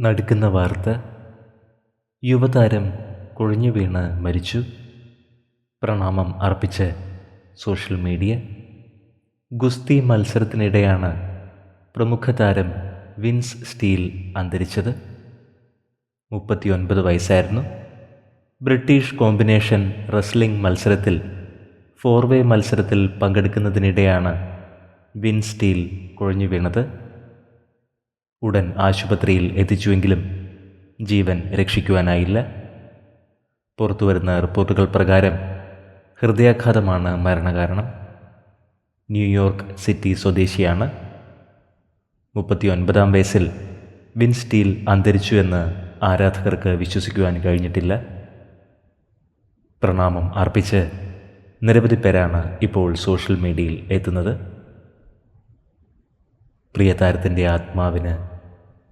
നടുക്കുന്ന വാർത്ത. യുവതാരം കുഴഞ്ഞു വീണ് മരിച്ചു. പ്രണാമം അർപ്പിച്ച് സോഷ്യൽ മീഡിയ. ഗുസ്തി മത്സരത്തിനിടെയാണ് പ്രമുഖ താരം വിൻസ് സ്റ്റീൽ അന്തരിച്ചത്. മുപ്പത്തിയൊൻപത് വയസ്സായിരുന്നു. ബ്രിട്ടീഷ് കോമ്പിനേഷൻ റെസ്ലിംഗ് മത്സരത്തിൽ ഫോർവേ മത്സരത്തിൽ പങ്കെടുക്കുന്നതിനിടെയാണ് വിൻസ് സ്റ്റീൽ കുഴഞ്ഞു വീണത്. ഉടൻ ആശുപത്രിയിൽ എത്തിച്ചുവെങ്കിലും ജീവൻ രക്ഷിക്കുവാനായില്ല. പുറത്തുവരുന്ന റിപ്പോർട്ടുകൾ പ്രകാരം ഹൃദയാഘാതമാണ് മരണകാരണം. ന്യൂയോർക്ക് സിറ്റി സ്വദേശിയാണ്. മുപ്പത്തിയൊൻപതാം വയസ്സിൽ വിൻ സ്റ്റീൽ അന്തരിച്ചു എന്ന് ആരാധകർക്ക് വിശ്വസിക്കുവാൻ കഴിഞ്ഞിട്ടില്ല. പ്രണാമം അർപ്പിച്ച് നിരവധി പേരാണ് ഇപ്പോൾ സോഷ്യൽ മീഡിയയിൽ എത്തുന്നത്. പ്രിയ താരത്തിന്റെ ആത്മാവിന്